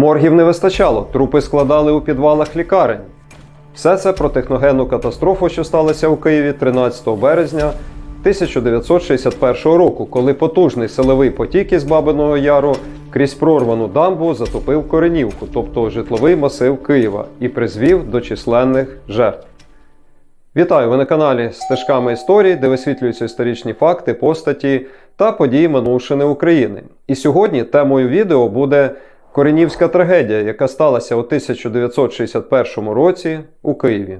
Моргів не вистачало, трупи складали у підвалах лікарень. Все це про техногенну катастрофу, що сталася у Києві 13 березня 1961 року, коли потужний силовий потік із Бабиного Яру крізь прорвану дамбу затопив Коренівку, тобто житловий масив Києва, і призвів до численних жертв. Вітаю! Ви на каналі Стежками історії, де висвітлюються історичні факти, постаті та події минувшини України. І сьогодні темою відео буде Коренівська трагедія, яка сталася у 1961 році у Києві.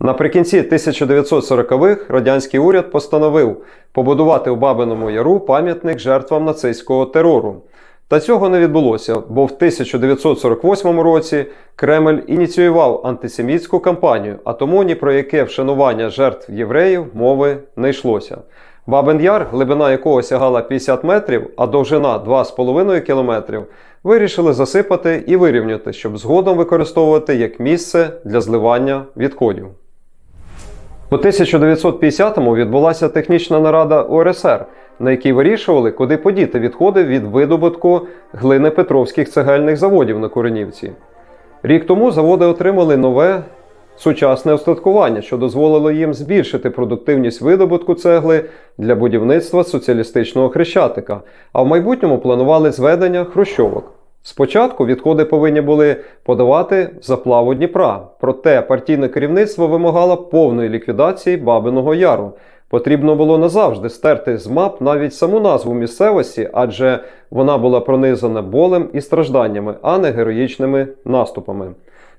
Наприкінці 1940-х радянський уряд постановив побудувати у Бабиному Яру пам'ятник жертвам нацистського терору. Та цього не відбулося, бо в 1948 році Кремль ініціював антисемітську кампанію, а тому ні про яке вшанування жертв євреїв мови не йшлося. Бабин Яр, глибина якого сягала 50 метрів, а довжина 2,5 кілометрів, вирішили засипати і вирівняти, щоб згодом використовувати як місце для зливання відходів. У 1950-му відбулася технічна нарада УРСР, на якій вирішували, куди подіти відходи від видобутку глини Петровських цегельних заводів на Коренівці. Рік тому заводи отримали нове сучасне устаткування, що дозволило їм збільшити продуктивність видобутку цегли для будівництва соціалістичного хрещатика, а в майбутньому планували зведення хрущовок. Спочатку відходи повинні були подавати заплаву Дніпра, проте партійне керівництво вимагало повної ліквідації Бабиного Яру. Потрібно було назавжди стерти з мап навіть саму назву місцевості, адже вона була пронизана болем і стражданнями, а не героїчними наступами.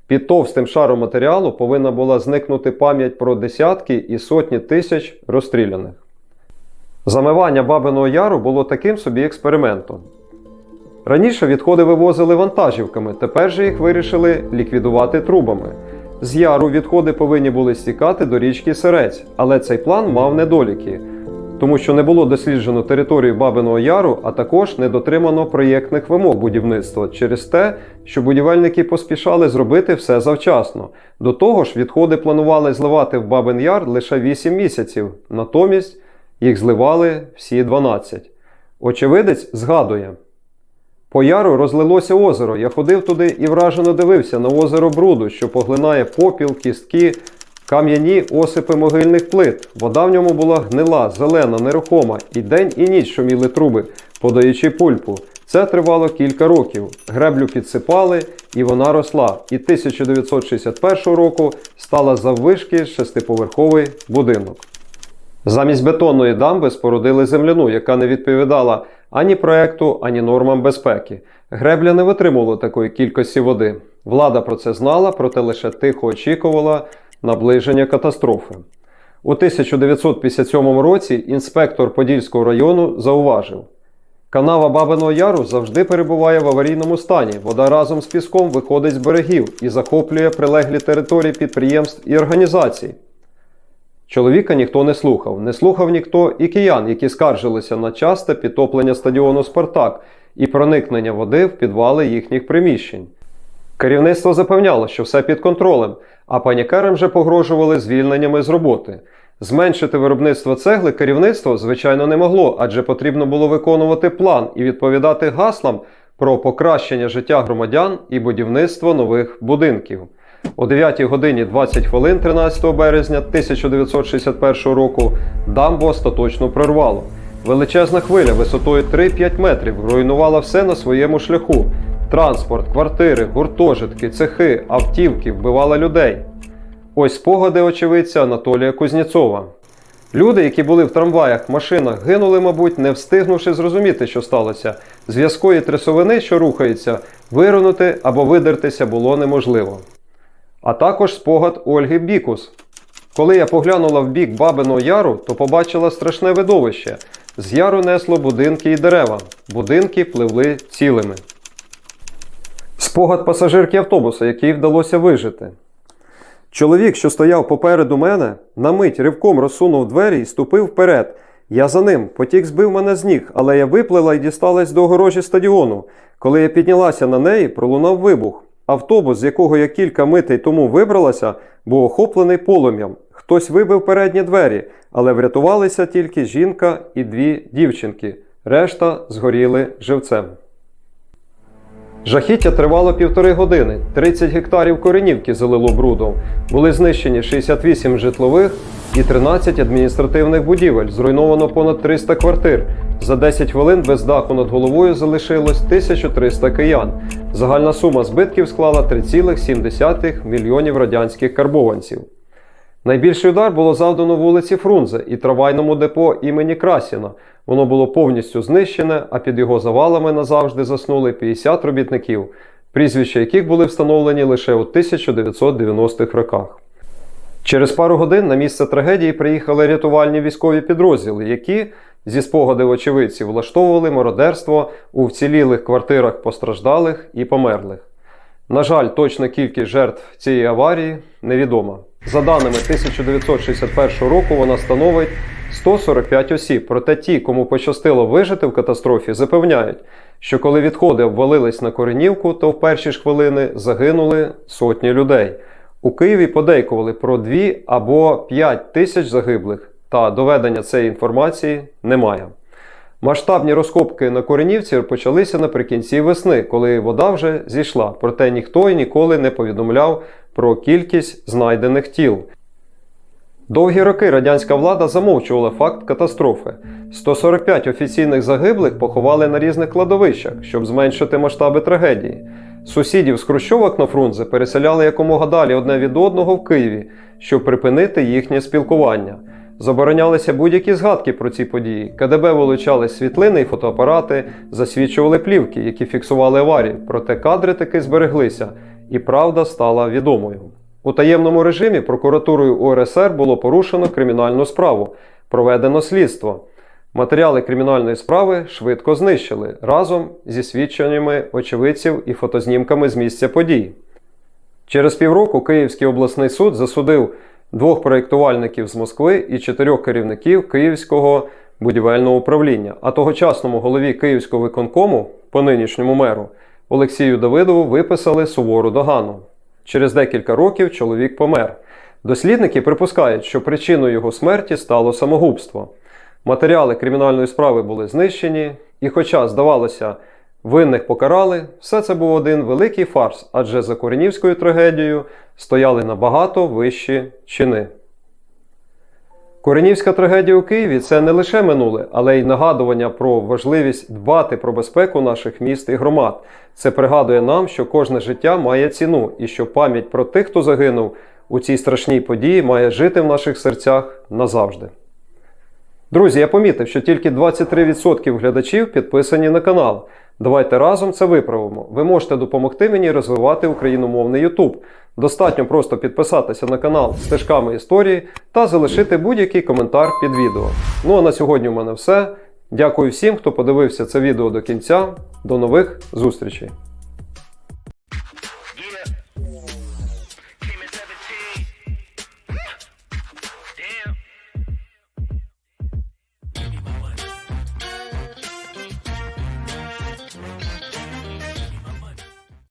Під товстим шаром матеріалу повинна була зникнути пам'ять про десятки і сотні тисяч розстріляних. Замивання Бабиного Яру було таким собі експериментом. Раніше відходи вивозили вантажівками, тепер же їх вирішили ліквідувати трубами. З яру відходи повинні були стікати до річки Сирець, але цей план мав недоліки, тому що не було досліджено територію Бабиного Яру, а також не дотримано проєктних вимог будівництва через те, що будівельники поспішали зробити все завчасно. До того ж, відходи планували зливати в Бабин Яр лише 8 місяців, натомість їх зливали всі 12. Очевидець згадує. По яру розлилося озеро. Я ходив туди і вражено дивився на озеро бруду, що поглинає попіл, кістки, кам'яні осипи могильних плит. Вода в ньому була гнила, зелена, нерухома, і день і ніч шуміли труби, подаючи пульпу. Це тривало кілька років. Греблю підсипали, і вона росла. І 1961 року стала заввишки шестиповерховий будинок. Замість бетонної дамби спорудили земляну, яка не відповідала ані проекту, ані нормам безпеки. Гребля не витримувала такої кількості води. Влада про це знала, проте лише тихо очікувала наближення катастрофи. У 1957 році інспектор Подільського району зауважив: канава Бабиного Яру завжди перебуває в аварійному стані. Вода разом з піском виходить з берегів і захоплює прилеглі території підприємств і організацій. Чоловіка ніхто не слухав. Не слухав ніхто і киян, які скаржилися на часте підтоплення стадіону Спартак і проникнення води в підвали їхніх приміщень. Керівництво запевняло, що все під контролем, а панікерам вже погрожували звільненнями з роботи. Зменшити виробництво цегли керівництво, звичайно, не могло, адже потрібно було виконувати план і відповідати гаслам про покращення життя громадян і будівництво нових будинків. О 9 годині 20 хвилин 13 березня 1961 року дамбу остаточно прорвало. Величезна хвиля висотою 3-5 метрів руйнувала все на своєму шляху. Транспорт, квартири, гуртожитки, цехи, автівки вбивала людей. Ось спогади очевидця Анатолія Кузнєцова. Люди, які були в трамваях, машинах, гинули, мабуть, не встигнувши зрозуміти, що сталося. З в'язкої трясовини, що рухається, вирунути або видертися було неможливо. А також спогад Ольги Бікус. Коли я поглянула в бік Бабиного Яру, то побачила страшне видовище. З яру несло будинки і дерева. Будинки пливли цілими. Спогад пасажирки автобуса, який вдалося вижити. Чоловік, що стояв попереду мене, на мить ривком розсунув двері і ступив вперед. Я за ним. Потік збив мене з ніг, але я виплила і дісталась до огорожі стадіону. Коли я піднялася на неї, пролунав вибух. Автобус, з якого я кілька митей тому вибралася, був охоплений полум'ям. Хтось вибив передні двері, але врятувалися тільки жінка і дві дівчинки. Решта згоріли живцем. Жахіття тривало півтори години. 30 гектарів коренівки залило брудом. Були знищені 68 житлових і 13 адміністративних будівель. Зруйновано понад 300 квартир. За 10 хвилин без даху над головою залишилось 1300 киян. Загальна сума збитків склала 3,7 мільйонів радянських карбованців. Найбільший удар було завдано вулиці Фрунзе і трамвайному депо імені Красіна. Воно було повністю знищене, а під його завалами назавжди заснули 50 робітників, прізвища яких були встановлені лише у 1990-х роках. Через пару годин на місце трагедії приїхали рятувальні військові підрозділи, які зі спогадів очевидців влаштовували мародерство у вцілілих квартирах постраждалих і померлих. На жаль, точна кількість жертв цієї аварії невідома. За даними 1961 року, вона становить 145 осіб. Проте ті, кому пощастило вижити в катастрофі, запевняють, що коли відходи обвалились на коренівку, то в перші ж хвилини загинули сотні людей. У Києві подейкували про 2 або 5 тисяч загиблих, та доведення цієї інформації немає. Масштабні розкопки на Коренівці почалися наприкінці весни, коли вода вже зійшла, проте ніхто і ніколи не повідомляв про кількість знайдених тіл. Довгі роки радянська влада замовчувала факт катастрофи. 145 офіційних загиблих поховали на різних кладовищах, щоб зменшити масштаби трагедії. Сусідів з Хрущовок на Фрунзе переселяли якомога далі одне від одного в Києві, щоб припинити їхнє спілкування. Заборонялися будь-які згадки про ці події. КДБ вилучали світлини і фотоапарати, засвідчували плівки, які фіксували аварію. Проте кадри таки збереглися, і правда стала відомою. У таємному режимі прокуратурою УРСР було порушено кримінальну справу, проведено слідство. Матеріали кримінальної справи швидко знищили разом зі свідченнями очевидців і фотознімками з місця подій. Через півроку Київський обласний суд засудив двох проєктувальників з Москви і чотирьох керівників Київського будівельного управління, а тогочасному голові Київського виконкому, по нинішньому меру, Олексію Давидову виписали сувору догану. Через декілька років чоловік помер. Дослідники припускають, що причиною його смерті стало самогубство. Матеріали кримінальної справи були знищені, і, хоча, здавалося, винних покарали, все це був один великий фарс, адже за Коренівською трагедією стояли набагато вищі чини. Коренівська трагедія у Києві це не лише минуле, але й нагадування про важливість дбати про безпеку наших міст і громад. Це пригадує нам, що кожне життя має ціну, і що пам'ять про тих, хто загинув у цій страшній події, має жити в наших серцях назавжди. Друзі, я помітив, що тільки 23% глядачів підписані на канал. Давайте разом це виправимо. Ви можете допомогти мені розвивати україномовний YouTube. Достатньо просто підписатися на канал стежками історії та залишити будь-який коментар під відео. Ну а на сьогодні у мене все. Дякую всім, хто подивився це відео до кінця. До нових зустрічей!